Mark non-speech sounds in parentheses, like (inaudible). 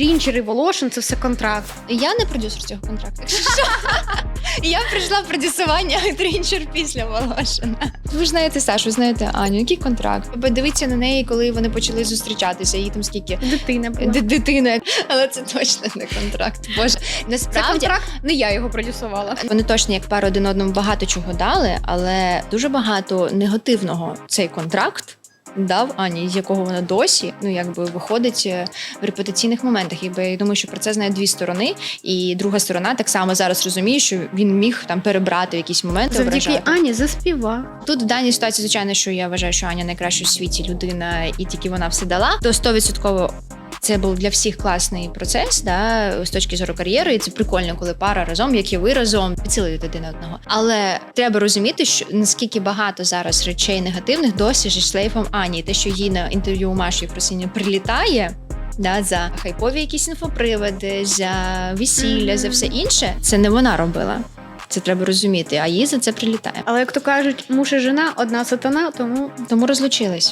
Трінчер і Волошин це все контракт. Я не продюсер цього контракту. (laughs) Я прийшла в продюсування трінчер після Волошина. Ви ж знаєте Сашу, знаєте Аню, який контракт? Подивіться на неї, коли вони почали зустрічатися. Їй там скільки Дитина була. Д- дитина, але це точно не контракт. Боже, Це насправді контракт, не я його продюсувала. вони точно як пара один одному багато чого дали, але дуже багато негативного цей контракт. Дав Ані, з якого вона досі ну якби виходить е, в репетиційних моментах. Якби я думаю, що про це знає дві сторони, і друга сторона так само зараз розуміє, що він міг там перебрати в якісь моменти. Завдяки ображати. Ані заспівав. Тут в даній ситуації, звичайно, що я вважаю, що Аня найкраща в світі людина, і тільки вона все дала. То 100% це був для всіх класний процес, да, з точки зору кар'єри. І це прикольно, коли пара разом, як і ви разом, підсилуєте один одного. Але треба розуміти, що наскільки багато зараз речей негативних досі ж шлейфом Ані. Те, що їй на інтерв'ю у Маші Просині прилітає. Да, за хайпові якісь інфоприводи, за весілля, за все інше, це не вона робила. Це треба розуміти, а їй за це прилітає. Але як то кажуть, муж і жена одна сатана, тому Тому розлучились.